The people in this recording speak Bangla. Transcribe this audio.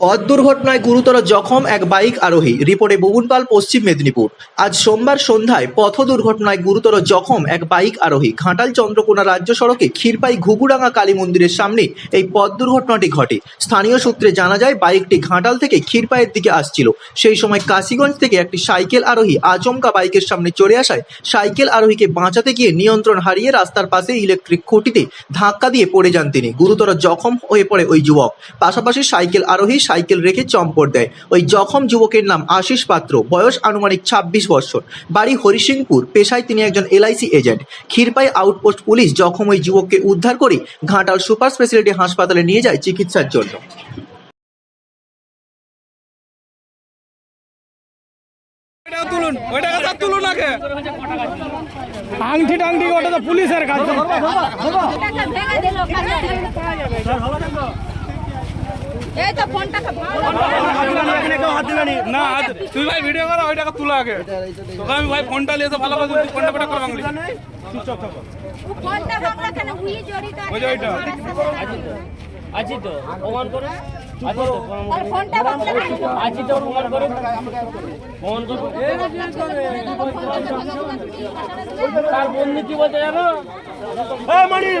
পথ দুর্ঘটনায় গুরুতর জখম এক বাইক আরোহী। রিপোর্টে বুবুনপাল, পশ্চিম মেদিনীপুর। আজ সোমবার সন্ধ্যায় পথ দুর্ঘটনায় গুরুতর জখম এক বাইক আরোহী। ঘাটাল চন্দ্রকোনা রাজ্য সড়কে ক্ষীরপাই ঘুঘুডাঙ্গা কালী মন্দিরের সামনে এই পথ দুর্ঘটনাটি ঘটে। স্থানীয় সূত্রে জানা যায়, বাইকটি ঘাটাল থেকে ক্ষীরপাইয়ের দিকে আসছিল। সেই সময় কাশীগঞ্জ থেকে একটি সাইকেল আরোহী আচমকা বাইকের সামনে চলে আসায় সাইকেল আরোহীকে বাঁচাতে গিয়ে নিয়ন্ত্রণ হারিয়ে রাস্তার পাশে ইলেকট্রিক খুঁটিতে ধাক্কা দিয়ে পড়ে যান তিনি। গুরুতর জখম হয়ে পড়ে ওই যুবক। পাশাপাশি সাইকেল আরোহী সাইকেল রেখে চম্পট দেয়। ওই জখম যুবকের নাম আশিস পাত্র বয়স আনুমানিক ছাব্বিশ বৎসর বাড়ি হরিসিংপুর পেশায় তিনি একজন LIC agent. Khirpai outpost police জখম ওই যুবককে উদ্ধার করে ঘাটাল সুপার স্পেশালিটি হাসপাতালে নিয়ে যায় চিকিৎসার জন্য। তুলুন ওইটা কথা তুলুন আগে। আংটি টাংটি ওটা তো পুলিশের কাজ এই তো ফোনটাকে না আজ- তুই ভাই ভিডিও করো ওই টাকা তুলো আগে। তোকে আমি ভাই ফোনটা নিয়ে এসে ভালো করে তুই ফোনটা পেটা করে বাংলি ওই যে ওইটা। আছি তো। প্রমাণ করো? তার বন্ধু কি বলতে জানো এই,